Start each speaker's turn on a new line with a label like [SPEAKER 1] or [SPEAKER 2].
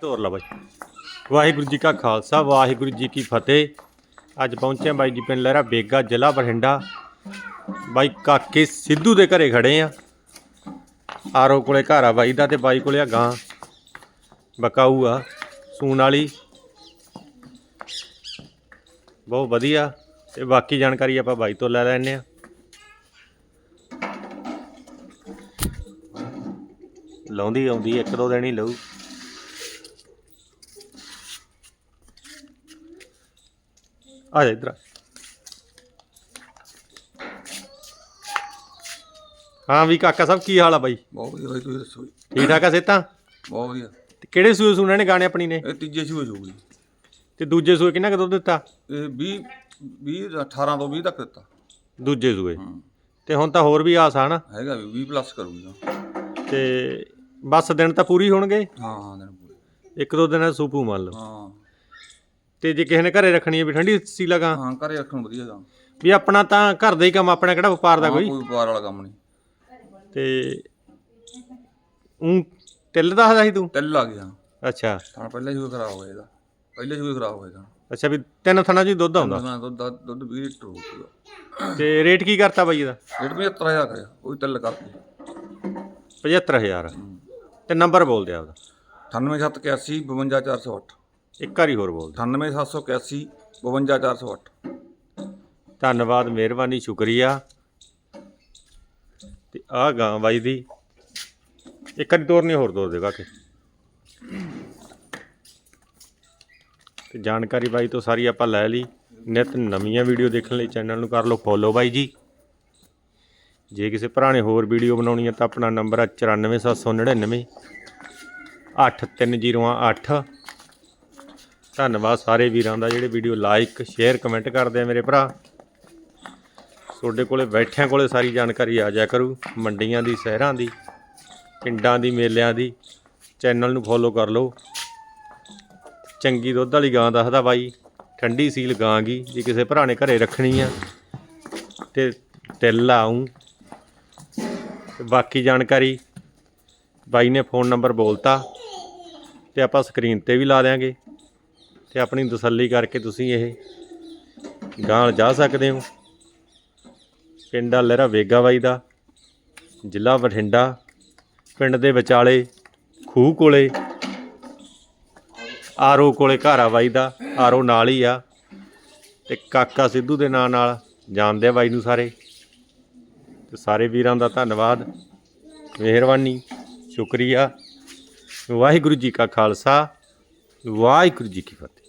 [SPEAKER 1] ਤੋਰ ਲਾ ਬਾਈ। ਵਾਹਿਗੁਰੂ ਜੀ ਕਾ ਖਾਲਸਾ, ਵਾਹਿਗੁਰੂ ਜੀ ਕੀ ਫਤਿਹ। ਅੱਜ ਪਹੁੰਚੇ ਬਾਈ ਜੀ ਪਿੰਡ ਲਹਿਰਾ ਬੇਗਾ, ਜ਼ਿਲ੍ਹਾ ਬਠਿੰਡਾ। ਬਾਈ ਕਾਕੇ ਸਿੱਧੂ ਦੇ ਘਰੇ ਖੜੇ ਆ। ਆਰੋ ਕੋਲੇ ਘਰ ਆ ਬਾਈ ਦਾ ਤੇ ਬਾਈ ਕੋਲੇ ਆ ਗਾਂ। ਬਕਾਊ ਆ, ਸੂਣ ਵਾਲੀ। ਬਹੁਤ ਵਧੀਆ। ਤੇ ਬਾਕੀ ਜਾਣਕਾਰੀ ਆਪਾਂ ਬਾਈ ਤੋਂ ਲੈ ਲੈਣੇ ਆ। ਲਾਉਂਦੀ ਆਉਂਦੀ, ਇੱਕ ਦੋ ਦਿਨ ਹੀ ਲਊ। ਆ ਜਾ ਇਧਰ ਹਾਂ ਵੀ ਕਾਕਾ ਸਾਹਿਬ ਕੀ ਹਾਲ ਆ ਬਾਈ?
[SPEAKER 2] ਬਹੁਤ ਵਧੀਆ ਬਾਈ ਤੁਸੀਂ ਦੱਸੋ ਜੀ।
[SPEAKER 1] ਠੀਕ ਠਾਕ ਆ ਸੇਤਾ
[SPEAKER 2] ਬਹੁਤ ਵਧੀਆ।
[SPEAKER 1] ਤੇ ਕਿਹੜੇ ਸੂਏ ਸੁਣਨੇ ਨੇ ਗਾਣੇ ਆਪਣੀ ਨੇ?
[SPEAKER 2] ਇਹ ਤੀਜੇ ਸ਼ੂਏ ਹੋਊਗੀ
[SPEAKER 1] ਤੇ ਦੂਜੇ ਸੂਏ ਕਿੰਨਾ ਕੁ ਦੁੱਧ ਦਿੱਤਾ?
[SPEAKER 2] ਇਹ 20 20 18 ਤੋਂ 20 ਤੱਕ ਦਿੱਤਾ।
[SPEAKER 1] ਦੂਜੇ ਸੂਏ।
[SPEAKER 2] ਹੂੰ।
[SPEAKER 1] ਤੇ ਹੁਣ ਤਾਂ ਹੋਰ ਵੀ ਆਸ ਆ ਨਾ?
[SPEAKER 2] ਹੈਗਾ ਵੀ 20 ਪਲੱਸ ਕਰੂਗਾ
[SPEAKER 1] ਤੇ ਬਸ ਦਿਨ ਤਾਂ ਪੂਰੀ ਹੋਣਗੇ?
[SPEAKER 2] ਹਾਂ ਹਾਂ ਦਿਨ ਪੂਰੇ।
[SPEAKER 1] ਇੱਕ ਦੋ ਦਿਨਾਂ 'ਚ ਸੂਪੂ ਮੰਨ ਲਓ।
[SPEAKER 2] ਹਾਂ।
[SPEAKER 1] ਤੇ ਜੇ ਕਿਸੇ ਨੇ ਘਰੇ ਰੱਖਣੀ ਹੈ ਵੀ ਠੰਡੀ ਸੀ ਲਗਾ।
[SPEAKER 2] ਹਾਂ ਘਰੇ ਰੱਖਣ ਵਧੀਆ ਗਾ
[SPEAKER 1] ਵੀ ਆਪਣਾ ਤਾਂ ਘਰ ਦਾ ਹੀ ਕੰਮ ਆਪਣਾ ਕਿਹੜਾ ਵਪਾਰ ਦਾ
[SPEAKER 2] ਹਾਂ,
[SPEAKER 1] ਕੋਈ?
[SPEAKER 2] ਕੋਈ ਵਪਾਰ ਵਾਲਾ ਕੰਮ ਨਹੀਂ।
[SPEAKER 1] ਤੇ ਉਹ ਤਿੱਲ ਦੱਸਦਾ ਸੀ ਤੂੰ?
[SPEAKER 2] ਟੈਲ ਆ ਗਿਆ।
[SPEAKER 1] ਅੱਛਾ।
[SPEAKER 2] ਤਾਂ ਪਹਿਲੇ ਸ਼ੂਏ ਖਰਾਬ ਹੋਇਆ ਇਹਦਾ। ਪਹਿਲੇ ਸ਼ੂਏ ਖਰਾਬ ਹੋਇਆ ਤਾਂ
[SPEAKER 1] ਅੱਛਾ ਵੀ ਤਿੰਨ ਥਣਾ ਜੀ ਦੁੱਧ ਆਉਂਦਾ?
[SPEAKER 2] ਦੁੱਧ ਦੁੱਧ ਦੁੱਧ 20 ਲੀਟਰ ਹੋਊਗਾ।
[SPEAKER 1] ਤੇ ਰੇਟ ਕੀ ਕਰਤਾ ਬਾਈ ਇਹਦਾ?
[SPEAKER 2] ਰੇਟ 75000 ਕਰਿਆ ਕੋਈ ਟੈਲ ਕਰਤੀ।
[SPEAKER 1] 75000 ਤੇ ਨੰਬਰ ਬੋਲ ਦਿਆ ਉਹਦਾ?
[SPEAKER 2] 98781 52408
[SPEAKER 1] ਇੱਕ ਵਾਰੀ ਹੋਰ ਬੋਲ ਦੇ
[SPEAKER 2] 98781 52408
[SPEAKER 1] ਧੰਨਵਾਦ ਮਿਹਰਬਾਨੀ ਸ਼ੁਕਰੀਆ। ਤੇ ਆਹ ਗਾਂ ਬਾਈ ਦੀ। ਇੱਕ ਵਾਰੀ ਤੋਰਨੀ ਹੋਰ ਤੋਰ ਦੇਗਾ ਕਿ ਤੇ ਜਾਣਕਾਰੀ ਬਾਈ ਤੋਂ ਸਾਰੀ ਆਪਾਂ ਲੈ ਲਈ। ਨਿਤ ਨਵੀਆਂ ਵੀਡੀਓ ਦੇਖਣ ਲਈ ਚੈਨਲ ਨੂੰ ਕਰ ਲਓ ਫੋਲੋ ਬਾਈ ਜੀ। ਜੇ ਕਿਸੇ ਭਰਾ ਨੇ ਹੋਰ ਵੀਡੀਓ ਬਣਾਉਣੀ ਹੈ ਤਾਂ ਆਪਣਾ ਨੰਬਰ ਹੈ 94799 83008 ਧੰਨਵਾਦ ਸਾਰੇ ਵੀਰਾਂ ਦਾ ਜਿਹੜੇ ਵੀਡੀਓ ਲਾਈਕ, ਸ਼ੇਅਰ, ਕਮੈਂਟ ਕਰਦੇ ਆ ਮੇਰੇ ਭਰਾ। ਤੁਹਾਡੇ ਕੋਲੇ ਬੈਠਿਆਂ ਕੋਲੇ ਸਾਰੀ ਜਾਣਕਾਰੀ ਆ ਜਾਇਆ ਕਰੂ, ਮੰਡੀਆਂ ਦੀ, ਸ਼ਹਿਰਾਂ ਦੀ, ਪਿੰਡਾਂ ਦੀ, ਮੇਲਿਆਂ ਦੀ। ਚੈਨਲ ਨੂੰ ਫੋਲੋ ਕਰ ਲਓ। ਚੰਗੀ ਦੁੱਧ ਵਾਲੀ ਗਾਂ ਦੱਸਦਾ ਬਾਈ, ਠੰਡੀ ਸੀਲ ਗਾਂ ਗਈ ਜੇ ਕਿਸੇ ਭਰਾ ਨੇ ਘਰੇ ਰੱਖਣੀ ਆ, ਤੇ ਤਿਲ ਆਉਂ ਬਾਕੀ ਜਾਣਕਾਰੀ, ਬਾਈ ਨੇ ਫੋਨ ਨੰਬਰ ਬੋਲਤਾ, ਤੇ ਆਪਾਂ ਸਕਰੀਨ ਤੇ ਵੀ ਲਾ ਦਿਆਂਗੇ। ਤੇ ਆਪਣੀ ਤਸੱਲੀ ਕਰਕੇ ਤੁਸੀਂ ਇਹ ਗਾਂ ਜਾ ਸਕਦੇ ਹੋ। ਪਿੰਡ ਆ ਲਹਿਰਾ ਵੇਗਾ ਬਾਈ ਦਾ, ਜ਼ਿਲ੍ਹਾ ਬਠਿੰਡਾ, ਪਿੰਡ ਦੇ ਵਿਚਾਲੇ ਖੂਹ ਕੋਲੇ, ਆਰੋ ਕੋਲੇ ਘਰ ਆ ਬਾਈ ਦਾ, ਆਰੋ ਨਾਲ ਹੀ ਆ। ਤੇ ਕਾਕਾ ਸਿੱਧੂ ਦੇ ਨਾਂ ਨਾਲ ਜਾਣਦੇ ਆ ਬਾਈ ਨੂੰ ਸਾਰੇ। ਤੇ ਸਾਰੇ ਵੀਰਾਂ ਦਾ ਧੰਨਵਾਦ, ਮਿਹਰਬਾਨੀ, ਸ਼ੁਕਰੀਆ। ਵਾਹਿਗੁਰੂ ਜੀ ਕਾ ਖਾਲਸਾ, ਵਾਹਿਗੁਰੂ ਜੀ ਕੀ ਫਤਿਹ।